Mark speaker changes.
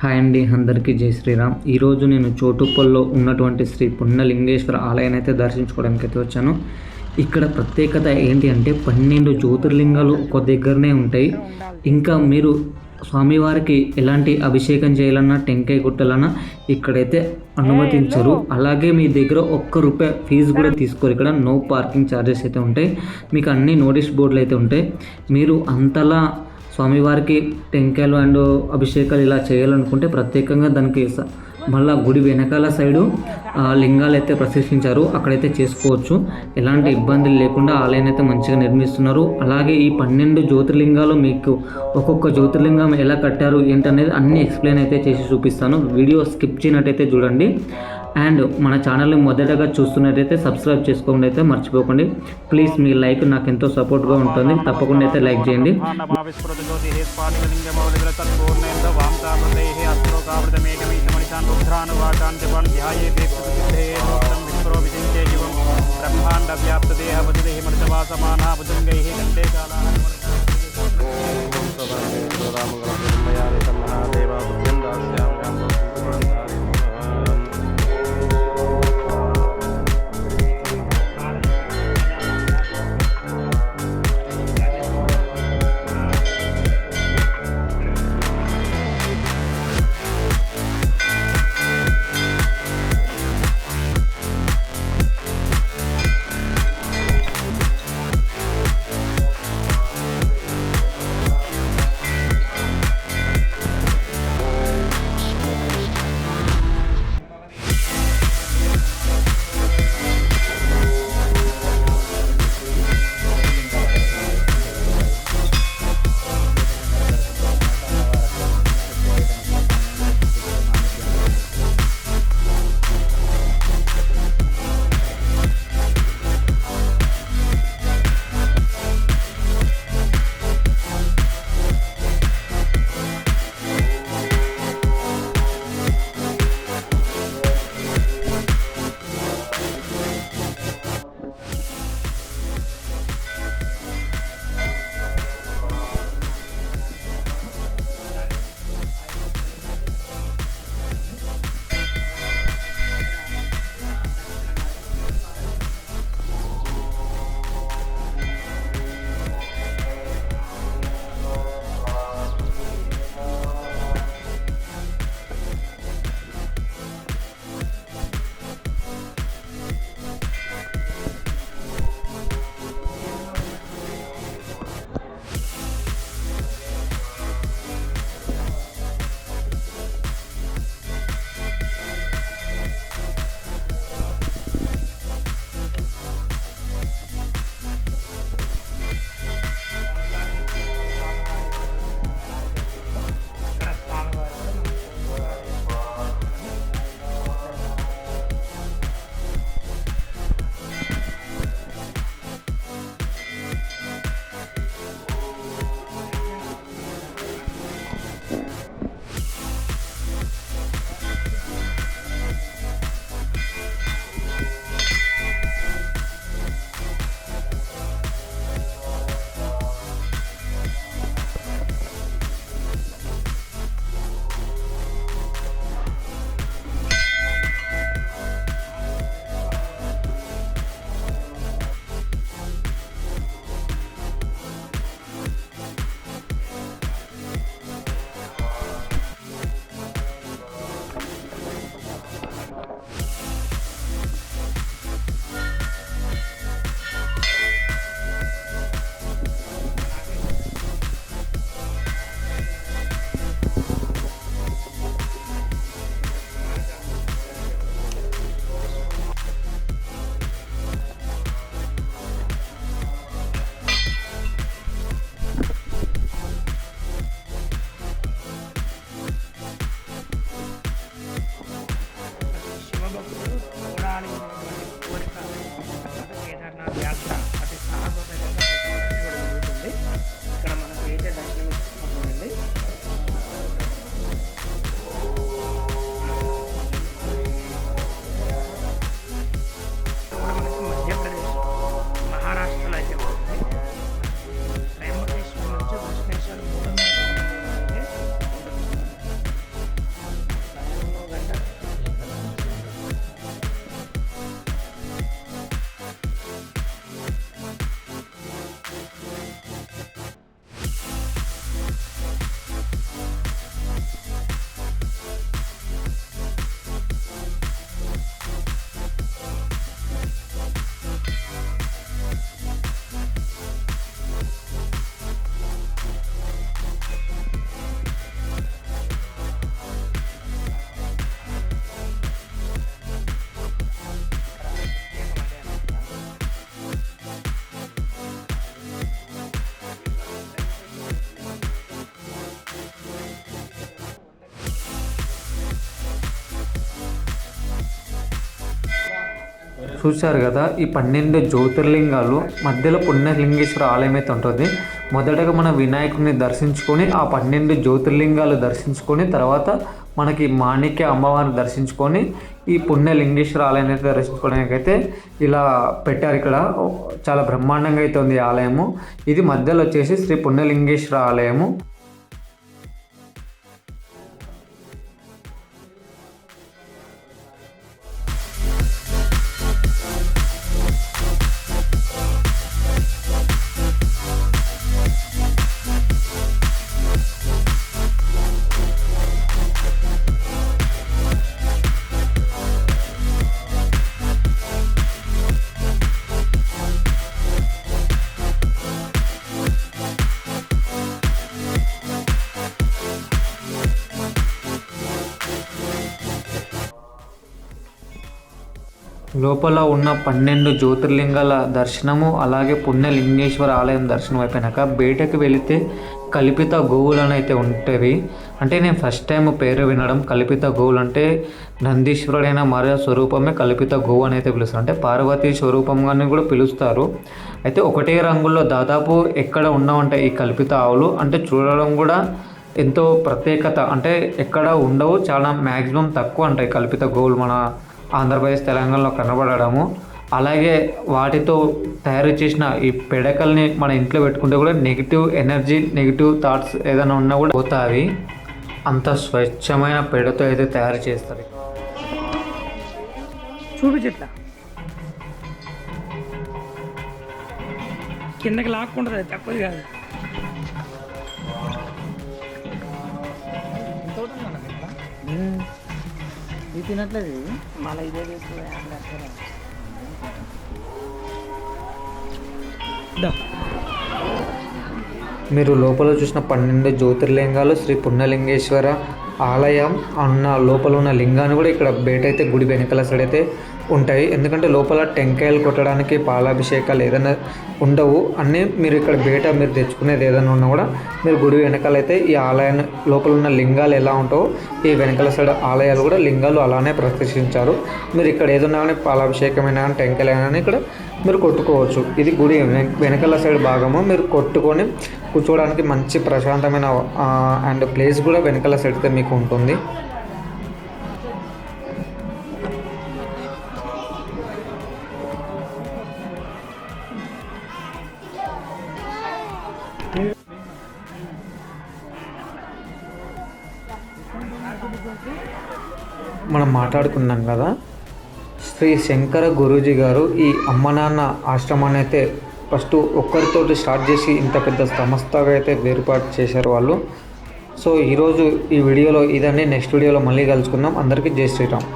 Speaker 1: Hi అండి అందరికీ జై శ్రీరామ్. ఈరోజు నేను చోటుప్పల్లో ఉన్నటువంటి శ్రీ పుణ్యలింగేశ్వర ఆలయాన్ని అయితే దర్శించుకోవడానికి అయితే వచ్చాను. ఇక్కడ ప్రత్యేకత ఏంటి అంటే పన్నెండు జ్యోతిర్లింగాలు ఒక దగ్గరనే ఉంటాయి. ఇంకా మీరు స్వామివారికి ఎలాంటి అభిషేకం చేయాలన్నా టెంకాయ కొట్టాలన్నా ఇక్కడైతే అనుమతించరు. అలాగే మీ దగ్గర ఒక్క రూపాయి ఫీజు కూడా తీసుకోరు. ఇక్కడ నో పార్కింగ్ ఛార్జెస్ అయితే ఉంటాయి. మీకు అన్ని నోటీస్ బోర్డులు అయితే ఉంటాయి. మీరు అంతలా స్వామివారికి టెంకాయలు అండ్ అభిషేకాలు ఇలా చేయాలనుకుంటే ప్రత్యేకంగా దానికి స- మళ్ళా గుడి వెనకాల సైడు ఆ, లింగాలు అయితే ప్రతిష్ఠించారు. అక్కడైతే చేసుకోవచ్చు. ఎలాంటి ఇబ్బందులు లేకుండా ఆలయాన్ని అయితే మంచిగా నిర్మిస్తున్నారు. అలాగే ఈ పన్నెండు జ్యోతిర్లింగాలు మీకు ఒక్కొక్క జ్యోతిర్లింగం ఎలా కట్టారు ఏంటనేది అన్ని ఎక్స్ప్లెయిన్ అయితే చేసి చూపిస్తాను. వీడియో స్కిప్ చేయనట్టయితే చూడండి. అండ్ మన ఛానల్ని మొదటగా చూస్తున్నట్టయితే సబ్స్క్రైబ్ చేసుకోండి అయితే మర్చిపోకండి ప్లీజ్ మీ లైక్ నాకు ఎంతో సపోర్ట్గా ఉంటుంది తప్పకుండా అయితే లైక్ చేయండి
Speaker 2: బ్రహ్మాండ వ్యాప్త దేహ బుధుదేహి మృతవాసమానా భుజంగై గండే కాలా ఓం సదా రామగణ బ్రహ్మయాని మహాదేవ బుద్ధం దాస్యామి
Speaker 1: చూశారు కదా ఈ పన్నెండు జ్యోతిర్లింగాలు మధ్యలో పుణ్యలింగేశ్వర ఆలయం అయితే ఉంటుంది. మొదటగా మన వినాయకుడిని దర్శించుకొని ఆ పన్నెండు జ్యోతిర్లింగాలు దర్శించుకొని తర్వాత మనకి మాణిక్య అమ్మవారిని దర్శించుకొని ఈ పుణ్యలింగేశ్వర ఆలయాన్ని అయితే దర్శించుకోవడానికి అయితే ఇలా పెట్టారు ఇక్కడ. చాలా బ్రహ్మాండంగా అయితే ఉంది ఈ ఆలయము. ఇది మధ్యలో వచ్చేసి శ్రీ పుణ్యలింగేశ్వర ఆలయము. లోపల ఉన్న పన్నెండు జ్యోతిర్లింగాల దర్శనము అలాగే పుణ్యలింగేశ్వర ఆలయం దర్శనం అయిపోయినాక బయటకు వెళితే కల్పిత గోవులు అయితే ఉంటుంది అంటే నేను ఫస్ట్ టైం పేరు వినడం కల్పిత గోవులు అంటే నందీశ్వరుడైన మరో స్వరూపమే కల్పిత గోవు అని అయితే పిలుస్తారు. అంటే పార్వతీ స్వరూపంగానే కూడా పిలుస్తారు. అయితే ఒకటే రంగుల్లో దాదాపు ఎక్కడ ఉండవంటే ఈ కల్పిత ఆవులు అంటే చూడడం కూడా ఎంతో ప్రత్యేకత. అంటే ఎక్కడ ఉండవు చాలా మ్యాక్సిమం తక్కువ ఉంటాయి కల్పిత గోవులు మన ఆంధ్రప్రదేశ్ తెలంగాణలో కనబడడము. అలాగే వాటితో తయారు చేసిన ఈ పిడకల్ని మన ఇంట్లో పెట్టుకుంటే కూడా నెగిటివ్ ఎనర్జీ నెగిటివ్ థాట్స్ ఏదైనా ఉన్నా కూడా పోతాయి. అంత స్వచ్ఛమైన పెడతో అయితే తయారు చేస్తారు.
Speaker 2: చూపించట్లా కిందకి లాక్కుంటుంది అది తప్పది కాదు.
Speaker 3: ఇది తినట్లేదు ఇది?
Speaker 2: మళ్ళీ ఇదే దా.
Speaker 1: మీరు లోపల చూసిన పన్నెండు జ్యోతిర్లింగాలు శ్రీ పుణ్యలింగేశ్వర ఆలయం అన్న లోపల ఉన్న లింగాన్ని కూడా ఇక్కడ బయట అయితే గుడి వెనకాల సైడ్ అయితే ఉంటాయి. ఎందుకంటే లోపల టెంకాయలు కొట్టడానికి పాలాభిషేకాలు ఏదైనా ఉండవు. అన్నీ మీరు ఇక్కడ బయట మీరు తెచ్చుకునేది ఏదైనా ఉన్నా కూడా మీరు గుడి వెనకాల అయితే ఈ ఆలయాన్ని లోపల ఉన్న లింగాలు ఎలా ఉంటావో ఈ వెనకాల సైడ్ ఆలయాలు కూడా లింగాలు అలానే ప్రదర్శించారు మీరు ఇక్కడ ఏదన్నా కానీ పాలాభిషేకమైనా కానీ టెంకాయలైనా కానీ ఇక్కడ మీరు కొట్టుకోవచ్చు. ఇది గుడి వెనకాల సైడ్ భాగము. మీరు కొట్టుకొని కూర్చోవడానికి మంచి ప్రశాంతమైన అండ్ ప్లేస్ కూడా వెనకాల సైడ్ అయితే మీకు ఉంటుంది. మనం మాట్లాడుకున్నాం కదా శ్రీ శంకర గురూజీ గారు ఈ అమ్మ నాన్న ఆశ్రమాన్ని అయితే ఫస్ట్ ఒక్కరితోటి స్టార్ట్ చేసి ఇంత పెద్ద సంస్థగా అయితే ఏర్పాటు చేశారు వాళ్ళు. సో ఈరోజు ఈ వీడియోలో ఇదండి. నెక్స్ట్ వీడియోలో మళ్ళీ కలుసుకుందాం. అందరికీ జై శ్రీరామ్.